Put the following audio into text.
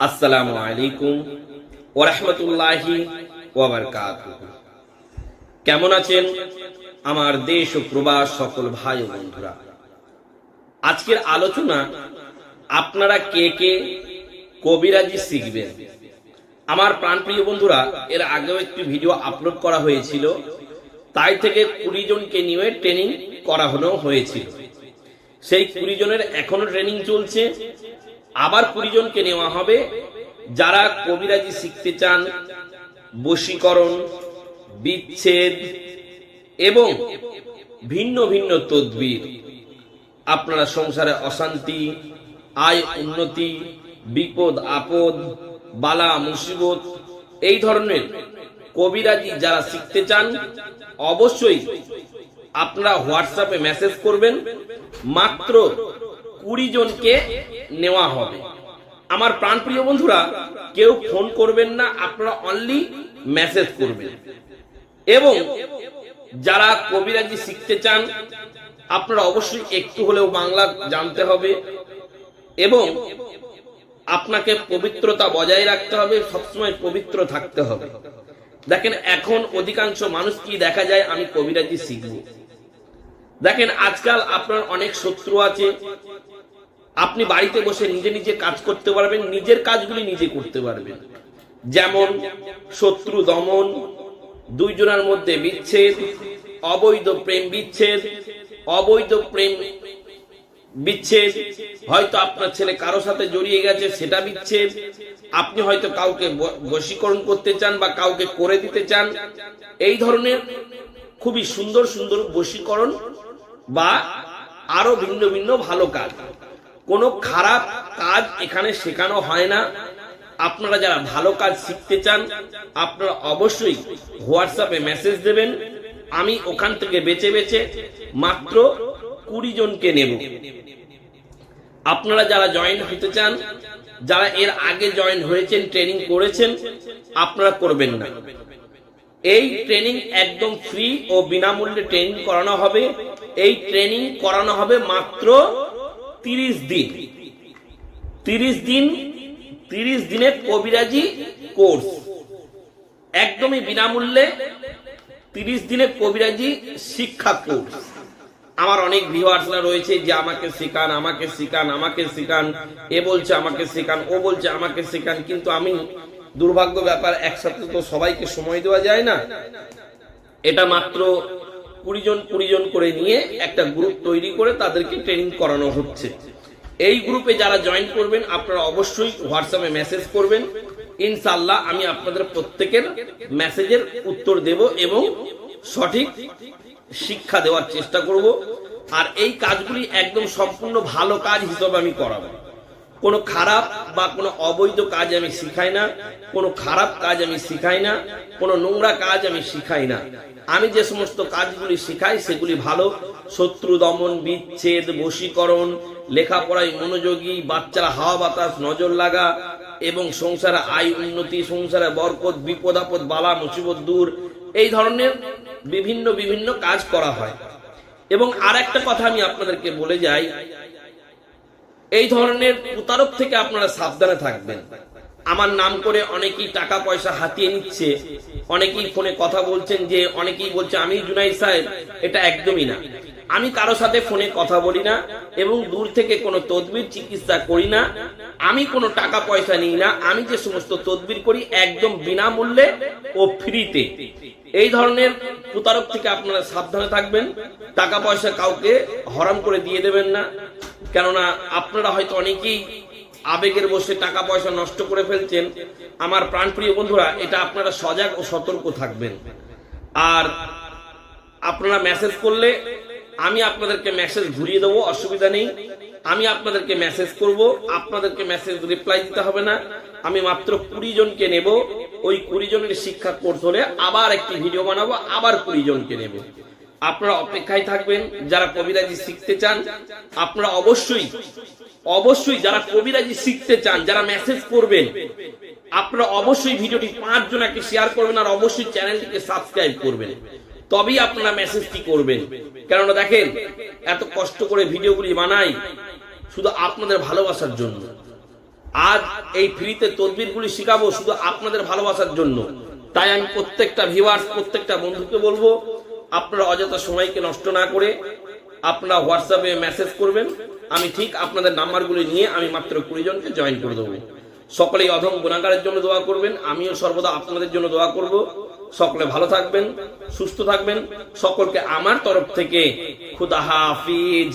আসসালামু আলাইকুম ওরহমতুল্লাহি ওয়াবারকাত কেমন আছেন আমার দেশ ও প্রবাস সকল ভাই ও বন্ধুরা? আজকের আলোচনা আপনারা কে কে কবিরাজি শিখবেন? আমার প্রাণপ্রিয় বন্ধুরা, এর আগেও একটি ভিডিও আপলোড করা হয়েছিল। তাই থেকে কুড়ি জনকে নিয়ে ট্রেনিং করানো হয়েছিল। সেই কুড়ি জনের এখনও ট্রেনিং চলছে। আবার কুড়ি জনকে নেওয়া হবে। যারা কবিরাজি শিখতে চান, বশীকরণ, বিচ্ছেদ এবং ভিন্ন ভিন্ন তদ্বির, আপনারা সংসারে অশান্তি, আয় উন্নতি, বিপদ, আপদ, বালা, মুসিবত, এই ধরনের কবিরাজি যারা শিখতে চান, অবশ্যই আপনারা হোয়াটসঅ্যাপে মেসেজ করবেন। মাত্র কুড়ি জনকে নেওয়া হবে। আমার প্রাণপ্রিয় বন্ধুরা, কেউ ফোন করবেন না, আপনারা অনলি মেসেজ করবেন। এবং যারা কবিরাজি শিখতে চান, আপনারা অবশ্যই একটু হলেও বাংলা জানতে হবে এবং আপনাকে পবিত্রতা বজায় রাখতে হবে, সবসময় পবিত্র থাকতে হবে। দেখেন, এখন অধিকাংশ মানুষ কি দেখা যায়, আমি কবিরাজি শিখব। দেখেন, আজকাল আপনার অনেক শত্রু আছে আপনি বাড়িতে বসে নিজে নিজে কাজ করতে পারবেন, নিজের কাজগুলি নিজে করতে পারবেন। যেমন শত্রু দমন, দুইজনের মধ্যে বিচ্ছেদ, অবৈধ প্রেম বিচ্ছেদ, অবৈধ প্রেম বিচ্ছেদ, হয়তো আপনার ছেলে কারও সাথে জড়িয়ে গেছে, সেটা বিচ্ছেদ। আপনি হয়তো কাউকে বশীকরণ করতে চান বা কাউকে করে দিতে চান। এই ধরনের খুবই সুন্দর সুন্দর বশীকরণ বা আরও ভিন্ন ভিন্ন ভালো কাজ। কোনো খারাপ কাজ এখানে শেখানো হয় না। আপনারা যারা ভালো কাজ শিখতে চান, আপনারা অবশ্যই হোয়াটসঅ্যাপে মেসেজ দেবেন। আমি ওখান থেকে বেছে বেছে মাত্র কুড়ি জনকে নেব। আপনারা যারা জয়েন হতে চান, যারা এর আগে জয়েন হয়েছেন ট্রেনিং করেছেন, আপনারা করবেন না। এই ট্রেনিং একদম ফ্রি ও বিনামূল্যে ট্রেনিং করানো হবে। এই ট্রেনিং করানো হবে মাত্র তিরিশ দিন। তিরিশ দিন, তিরিশ দিনের কবিরাজি কোর্স। একদমই বিনামূল্যে তিরিশ দিনের কবিরাজি শিক্ষা কোর্স। আমার অনেক ভিউয়ার্সরা রয়েছে যে আমাকে শেখান আমাকে শেখান আমাকে শেখান, এ বলছে, আমাকে শেখান, ও বলছে, আমাকে শেখান। কিন্তু আমি, দুর্ভাগ্য ব্যাপার, একসাথে তো সবাইকে সময় দেওয়া যায় না। এটা মাত্র কুড়ি জন কুড়ি জন করে নিয়ে একটা গ্রুপ তৈরি করে তাদেরকে ট্রেনিং করানো হচ্ছে। এই গ্রুপে যারা জয়েন করবেন, আপনারা অবশ্যই হোয়াটসঅ্যাপে মেসেজ করবেন। ইনশাল্লাহ আমি আপনাদের প্রত্যেকের মেসেজের উত্তর দেব এবং সঠিক শিক্ষা দেওয়ার চেষ্টা করব। আর এই কাজগুলি একদম সম্পূর্ণ ভালো কাজ হিসেবে আমি করাবো। কোনো খারাপ বা কোনো অবৈধ কাজ আমি শিখাই না, কোনো খারাপ কাজ আমি শিখাই না, কোনো নোংরা কাজ আমি শিখাই না। আমি যে সমস্ত কাজগুলি শিখাই সেগুলি ভালো। শত্রু দমন, বিচ্ছেদ, বশীকরণ, লেখাপড়ায় মনোযোগী, বাচ্চারা হাওয়া বাতাস, নজর লাগা এবং সংসারে আয় উন্নতি, সংসারে বরকত, বিপদ আপদ, বালা, মুসিবত দূর, এই ধরনের বিভিন্ন বিভিন্ন কাজ করা হয়। এবং আর একটা কথা আমি আপনাদেরকে বলে যাই এই ধরনের প্রতারক থেকে আপনারা সাবধানে থাকবেন। আমার নাম করে অনেকেই টাকা পয়সা হাতিয়ে নিচ্ছে। অনেকেই ফোনে কথা বলছেন যে, অনেকেই বলছে আমি জুনাই সাহেব, এটা একদমই না। আমি কারও সাথে ফোনে কথা বলি না এবং দূর থেকে কোনো তদবির চিকিৎসা করি না। আমি কোনো টাকা পয়সা নিই না। আমি যে সমস্ত তদবির করি একদম বিনামূল্যে ও ফ্রিতে। এই ধরনের প্রতারক থেকে আপনারা সাবধানে থাকবেন। টাকা পয়সা কাউকে হরাম করে দিয়ে দেবেন না। কেননা আপনারা হয়তো অনেকেই আবেগের বসে টাকা পয়সা নষ্ট করে ফেলছেন। আমার প্রাণপ্রিয় বন্ধুরা, এটা আপনারা সজাগ ও সতর্ক থাকবেন। আর আপনারা মেসেজ করলে আমি আপনাদেরকে মেসেজ ঘুরিয়ে দেবো, অসুবিধা নেই। আমি আপনাদেরকে মেসেজ করব, আপনাদেরকে মেসেজ রিপ্লাই দিতে হবে না। আমি মাত্র কুড়ি জনকে নেব। ওই কুড়ি জনের শিক্ষা কোর্স হলে আবার একটি ভিডিও বানাবো, আবার কুড়ি জনকে নেব। আপনারা অপেক্ষায় থাকবেন, যারা কবিরাজি শিখতে চান, আপনারা অবশ্যই অবশ্যই যারা কবিরাজি শিখতে চান, যারা মেসেজ করবেন, আপনারা অবশ্যই ভিডিওটি পাঁচ জনাকে শেয়ার করবেন আর অবশ্যই চ্যানেলটিকে সাবস্ক্রাইব করবেন। তবেই আপনারা মেসেজটি করবেন। কেননা দেখেন, এত কষ্ট করে ভিডিওগুলি বানাই শুধু আপনাদের ভালোবাসার জন্য। আজ এই ফ্রিতে তদবিরগুলি শিখাবো শুধু আপনাদের ভালোবাসার জন্য। তাই আমি প্রত্যেকটা ভিউয়ার্স প্রত্যেকটা বন্ধুকে বলব আপনারা অযথা সময়কে নষ্ট না করে আপনারা হোয়াটসঅ্যাপে মেসেজ করবেন। আমি ঠিক আপনাদের নাম্বারগুলি নিয়ে আমি মাত্র কুড়ি জনকে জয়েন করে দেবো। সকলেই অধম গুণাগারের জন্য দোয়া করবেন। আমিও সর্বদা আপনাদের জন্য দোয়া করব। সকলে ভালো থাকবেন, সুস্থ থাকবেন। সকলকে আমার তরফ থেকে খুদা হাফিজ।